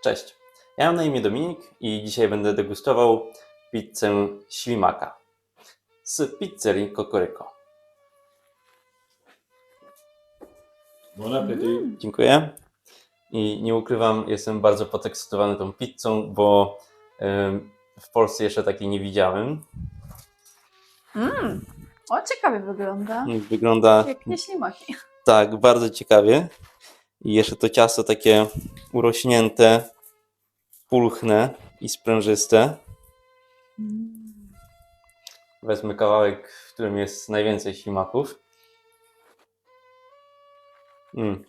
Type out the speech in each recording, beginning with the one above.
Cześć, ja mam na imię Dominik i dzisiaj będę degustował pizzę ślimaka z pizzerii Kokoryko. Bon appétit. Dziękuję. I nie ukrywam, jestem bardzo podekscytowany tą pizzą, bo w Polsce jeszcze takiej nie widziałem. Mm. O, ciekawie wygląda. Wygląda Jak nie ślimaki. tak, bardzo ciekawie. I jeszcze to ciasto takie urośnięte, pulchne i sprężyste. Mm. Wezmę kawałek, w którym jest najwięcej ślimaków. Mm.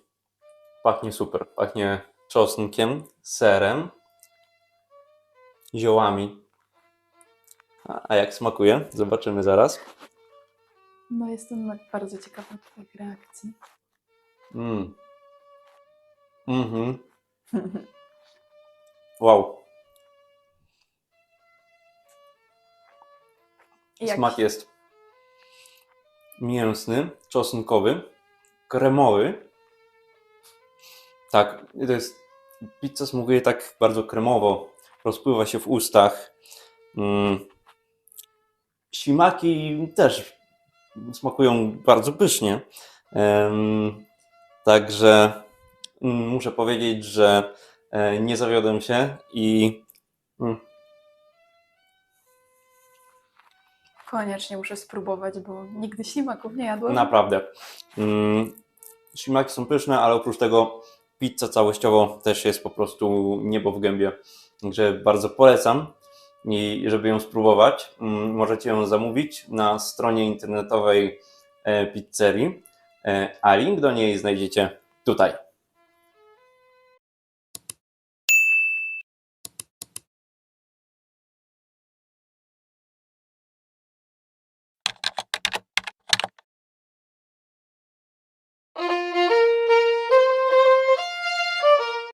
Pachnie super. Pachnie czosnkiem, serem, ziołami. A, a jak smakuje? Zobaczymy zaraz. No jestem bardzo ciekawa Twoich reakcji. Mm. Mhm. Wow. Smak jest mięsny, czosnkowy, kremowy. Tak, to jest pizza smakuje tak bardzo kremowo, rozpływa się w ustach. Mm. Ślimaki też smakują bardzo pysznie. Em, Także mm, muszę powiedzieć, że nie zawiodłem się i mm, Koniecznie muszę spróbować, bo nigdy ślimaków nie jadłam. Naprawdę. Mm, Ślimaki są pyszne, ale oprócz tego pizza całościowo też jest po prostu niebo w gębie. Także bardzo polecam i żeby ją spróbować, mm, możecie ją zamówić na stronie internetowej e, pizzerii, e, a link do niej znajdziecie tutaj.